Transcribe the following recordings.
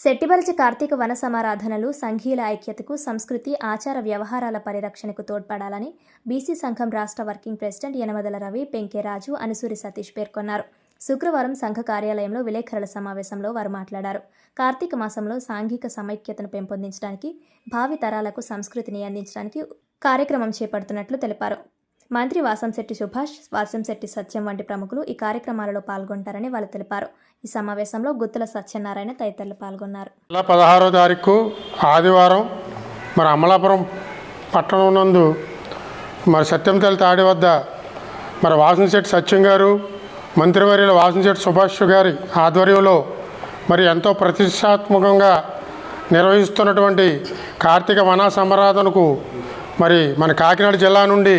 శెట్టిబలిచి కార్తీక వన సమారాధనలు సంఘీయుల ఐక్యతకు సంస్కృతి ఆచార వ్యవహారాల పరిరక్షణకు తోడ్పడాలని బీసీ సంఘం రాష్ట్ర వర్కింగ్ ప్రెసిడెంట్ యనమదల రవి పెంకే రాజు అనుసూరి సతీష్ పేర్కొన్నారు. శుక్రవారం సంఘ కార్యాలయంలో విలేకరుల సమావేశంలో వారు మాట్లాడారు. కార్తీక మాసంలో సాంఘిక సమైక్యతను పెంపొందించడానికి భావి తరాలకు సంస్కృతిని అందించడానికి కార్యక్రమం చేపడుతున్నట్లు తెలిపారు. మంత్రి వాసంశెట్టి సుభాష్ వాసంశెట్టి సత్యం వంటి ప్రముఖులు ఈ కార్యక్రమాలలో పాల్గొంటారని వాళ్ళు తెలిపారు. ఈ సమావేశంలో గుత్తుల సత్యనారాయణ తదితరులు పాల్గొన్నారు. నెల పదహారో తారీఖు ఆదివారం మరి అమలాపురం పట్టణం నందు మరి సత్యంతల్లి తాడి వద్ద మరి వాసనశెట్టి సత్యం గారు మంత్రివర్యుల వాసనశెట్టి సుభాష్ గారి ఆధ్వర్యంలో మరి ఎంతో ప్రతిష్టాత్మకంగా నిర్వహిస్తున్నటువంటి కార్తీక వన సమరాధనకు మరి మన కాకినాడ జిల్లా నుండి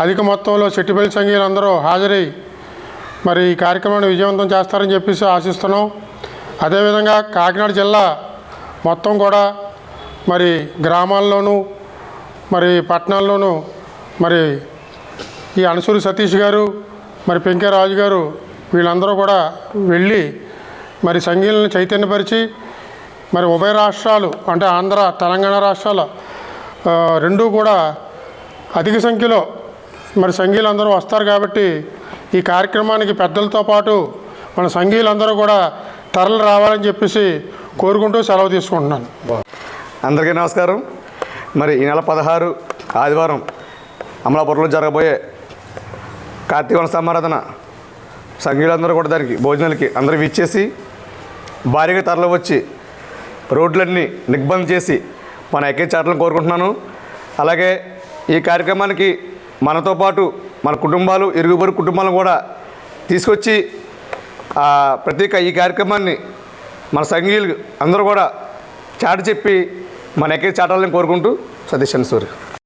అధిక మొత్తంలో చెట్టిపల్లి సంఘీయులందరూ హాజరై మరి ఈ కార్యక్రమాన్ని విజయవంతం చేస్తారని చెప్పేసి ఆశిస్తున్నాం. అదేవిధంగా కాకినాడ జిల్లా మొత్తం కూడా మరి గ్రామాల్లోనూ మరి పట్టణాల్లోనూ మరి ఈ అనసూరి సతీష్ గారు మరి పెంకే రాజు గారు వీళ్ళందరూ కూడా వెళ్ళి మరి సంఘీయులను చైతన్యపరిచి మరి ఉభయ రాష్ట్రాలు అంటే ఆంధ్ర తెలంగాణ రాష్ట్రాల రెండూ కూడా అధిక సంఖ్యలో మరి సంఘీయులందరూ వస్తారు కాబట్టి ఈ కార్యక్రమానికి పెద్దలతో పాటు మన సంఘీయులందరూ కూడా తరలి రావాలని చెప్పేసి కోరుకుంటూ సెలవు తీసుకుంటున్నాను. అందరికీ నమస్కారం. మరి ఈ నెల పదహారు ఆదివారం అమలాపురంలో జరగబోయే కార్తీక సమారాధన సంఘీయులందరూ కూడా దానికి భోజనాలకి అందరూ ఇచ్చేసి భారీగా తరలి వచ్చి రోడ్లన్నీ నిగ్బంధం చేసి మన ఎక్కే ఎక్కించాలని కోరుకుంటున్నాను. అలాగే ఈ కార్యక్రమానికి మనతో పాటు మన కుటుంబాలు ఇరుగు కుటుంబాలను కూడా తీసుకొచ్చి ఆ, ఈ కార్యక్రమాన్ని మన సంఘీయులు అందరూ కూడా చాట చెప్పి మన ఎక్కడికి చాటాలని కోరుకుంటూ సతీష్ సూర్య